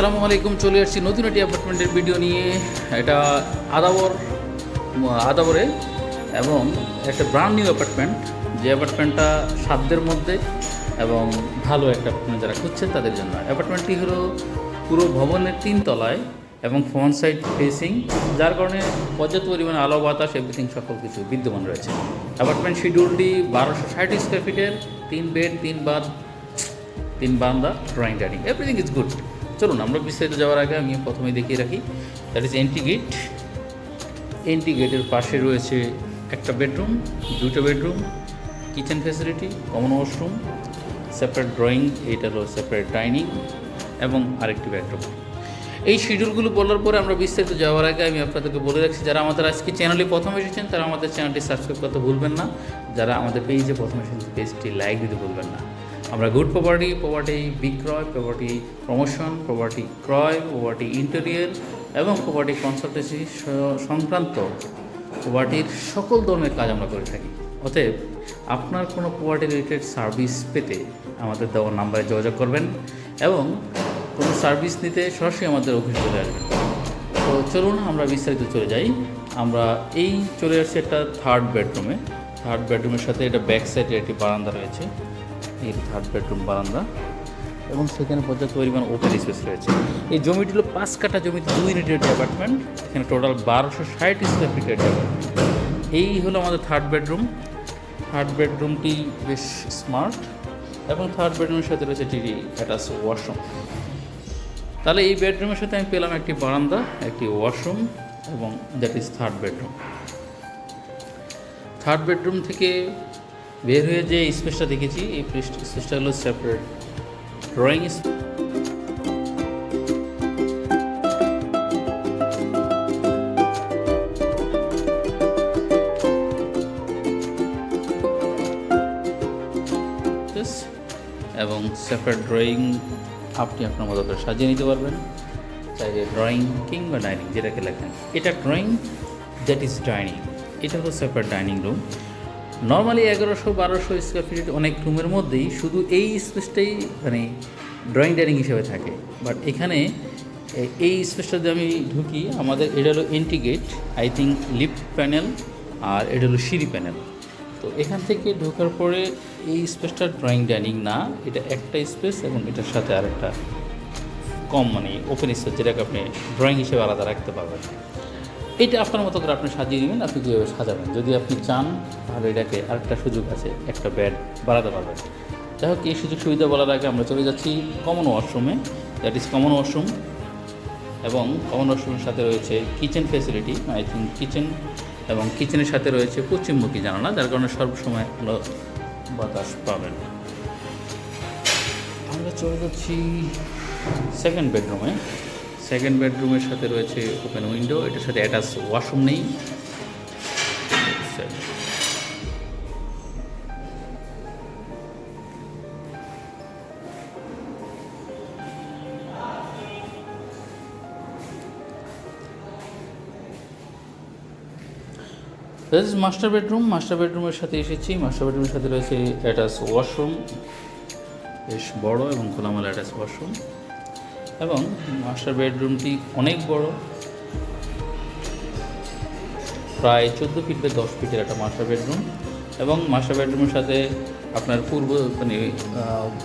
আসসালামু আলাইকুম, চলে আসছি নতুন একটি অ্যাপার্টমেন্টের ভিডিও নিয়ে। এটা আদাবর, আদাবরে এবং একটা ব্রান্ড নিউ অ্যাপার্টমেন্ট যে অ্যাপার্টমেন্টটা সাধ্যের মধ্যে এবং ভালো একটা অ্যাপার্টমেন্ট যারা খুঁজছেন তাদের জন্য। অ্যাপার্টমেন্টটি হলো পুরো ভবনের তিন তলায় এবং ফ্রন্ট সাইড ফেসিং যার কারণে পর্যাপ্ত পরিমাণে আলো, বাতাস এভরিথিং সকল কিছু বিদ্যমান রয়েছে। অ্যাপার্টমেন্ট শিডিউলটি বারোশো ষাট স্কোয়ার ফিটের তিন বেড তিন বাথ তিন বান্দা drawing dining everything is good চলুন, আমরা বিস্তারিত যাওয়ার আগে আমি প্রথমে দেখিয়ে রাখি that is entry gate entry গেটের পাশে রয়েছে একটা বেডরুম দুটো bedroom kitchen facility common washroom separate drawing এইটা হলো সেপারেট ডাইনিং এবং আরেকটি বেডরুম এই শিডিউলগুলো বলার পরে আমরা বিস্তারিত যাওয়ার আগে আমি আপনাদেরকে বলে রাখছি, যারা আমাদের আজকে চ্যানেলে প্রথম এসেছেন, তারা আমাদের চ্যানেলটি সাবস্ক্রাইব করতে ভুলবেন না। যারা আমাদের পেজে প্রথম এসেছেন পেজটি লাইক দিতে ভুলবেন না। আমরা গুড প্রপার্টি প্রপার্টি বিক্রয় প্রপার্টি প্রমোশন প্রপার্টি ক্রয় প্রপার্টি ইন্টেরিয়ার এবং প্রপার্টি কনসালটেন্সি সংক্রান্ত প্রপার্টির সকল ধরনের কাজ আমরা করে থাকি। অতএব আপনার কোনো প্রপার্টি রিলেটেড সার্ভিস পেতে আমাদের দেওয়ার নাম্বারে যোগাযোগ করবেন এবং কোনো সার্ভিস নিতে সরাসরি আমাদের অফিস চলে আসবেন। তো চলুন আমরা বিস্তারিত চলে যাই। আমরা এই চলে আসছি একটা থার্ড বেডরুমে থার্ড বেডরুমের সাথে এটা ব্যাক সাইডে একটি বারান্দা রয়েছে। এই থার্ড বেডরুম বারান্দা এবং সেখানে পর্যাপ্ত পরিমাণ ওপেন স্পেস রয়েছে। এই জমিটি হলো পাঁচ কাঠা জমিতে দুই ইউনিটের অ্যাপার্টমেন্ট এখানে টোটাল বারোশো ষাট স্কোয়ার ফিটের এই হলো আমাদের থার্ড বেডরুম থার্ড বেডরুমটি বেশ স্মার্ট এবং থার্ড বেডরুমের সাথে রয়েছে টিভি অ্যাটাচ ওয়াশরুম তাহলে এই বেডরুমের সাথে আমি পেলাম একটি বারান্দা, একটি ওয়াশরুম এবং that is third bedroom third bedroom থেকে বের হয়ে যে স্পেসটা দেখেছি, এই স্পেসটা হলো সেপারেট ড্রয়িং এবং সেপারেট ড্রয়িং আপনি আপনার মতো করে সাজিয়ে নিতে পারবেন। চাইলে ড্রয়িং কিংবা ডাইনিং যেটাকে লেখেন। এটা ড্রয়িং দ্যাট ইজ ডাইনিং এটা হলো সেপারেট ডাইনিং রুম নর্মালি এগারোশো, বারোশো স্কোয়ার ফিট অনেক রুমের মধ্যেই শুধু এই স্পেসটাই মানে ড্রয়িং ডাইনিং হিসেবে থাকে। বাট এখানে এই স্পেসটা যদি আমি ঢুকি, আমাদের এটা হলো entry gate I think lift panel আর এটা হলো সিঁড়ি প্যানেল তো এখান থেকে ঢোকার পরে এই স্পেসটা ড্রয়িং ডাইনিং না, এটা একটা স্পেস এবং এটার সাথে আরেকটা কম মানে ওপেন স্পেস যেটাকে আপনি ড্রয়িং হিসেবে আলাদা রাখতে পারবেন। এটা আপনার মতো করে আপনি সাজিয়ে নেবেন, আপনি কীভাবে সাজাবেন। যদি আপনি চান, তাহলে এটাকে আরেকটা সুযোগ আছে, একটা ব্যাড বাড়াতে পারবেন। যাই হোক, এই সুযোগ সুবিধা বলার আগে আমরা চলে যাচ্ছি কমন ওয়াশরুমে দ্যাট ইজ কমন ওয়াশরুম এবং কমন ওয়াশরুমের সাথে রয়েছে kitchen facility I think kitchen এবং কিচেনের সাথে রয়েছে পশ্চিমমুখী জানালা, যার কারণে সর্বসময় ভালো বাতাস পাবেন। আমরা চলে যাচ্ছি সেকেন্ড বেডরুমে সেকেন্ড বেডরুমের সাথে রয়েছে ওপেন উইন্ডো এটার সাথে অ্যাটাচ ওয়াশরুম নেই। দিস মাস্টার বেডরুম মাস্টার বেডরুমের সাথে এসেছি। মাস্টার বেডরুমের সাথে রয়েছে অ্যাটাচ ওয়াশরুম বেশ বড় এবং খোলামেলা অ্যাটাচ ওয়াশরুম এবং মাস্টার বেডরুমটি অনেক বড়। প্রায় চোদ্দ ফিট বা দশ ফিটের একটা মাস্টার বেডরুম এবং মাস্টার বেডরুমের সাথে আপনার পূর্ব মানে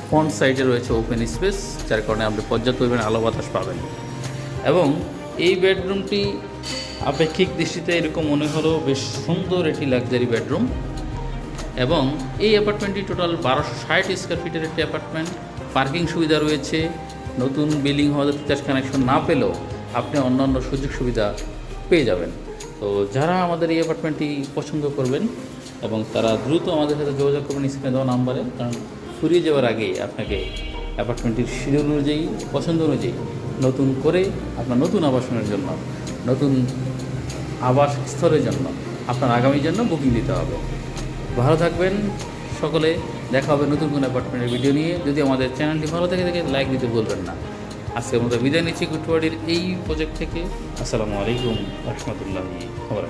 ফ্রন্ট সাইডে রয়েছে ওপেন স্পেস যার কারণে আপনি পর্যাপ্ত পরিমাণে আলো বাতাস পাবেন। এবং এই বেডরুমটি আপেক্ষিক দৃষ্টিতে এরকম মনে হলো বেশ সুন্দর একটি লাক্সারি বেডরুম। এবং এই অ্যাপার্টমেন্টটি টোটাল বারোশো ষাট স্কোয়ার ফিটের একটি অ্যাপার্টমেন্ট পার্কিং সুবিধা রয়েছে, নতুন বিল্ডিং হওয়াতে তিতাস কানেকশন না পেলেও আপনি অন্যান্য সুযোগ সুবিধা পেয়ে যাবেন। তো যারা আমাদের এই অ্যাপার্টমেন্টটি পছন্দ করবেন এবং তারা দ্রুত আমাদের সাথে যোগাযোগ করবেন স্ক্রিনে দেওয়া নাম্বারে, কারণ ফুরিয়ে যাওয়ার আগেই আপনাকে অ্যাপার্টমেন্টটির শিডিউল অনুযায়ী, পছন্দ অনুযায়ী নতুন করে আপনার নতুন আবাসনের জন্য, নতুন আবাস স্থলের জন্য আপনার আগামীর জন্য বুকিং দিতে হবে। ভালো থাকবেন সকলে। দেখা হবে নতুন কোনো অ্যাপার্টমেন্টের ভিডিও নিয়ে। যদি আমাদের চ্যানেলটি ভালো থেকে থাকে লাইক দিতে ভুলবেন না। আজকের মতো বিদায় নিচ্ছি কুটুয়াডির এই প্রজেক্ট থেকে। আসসালামু আলাইকুম রহমতুল্লাহ খবর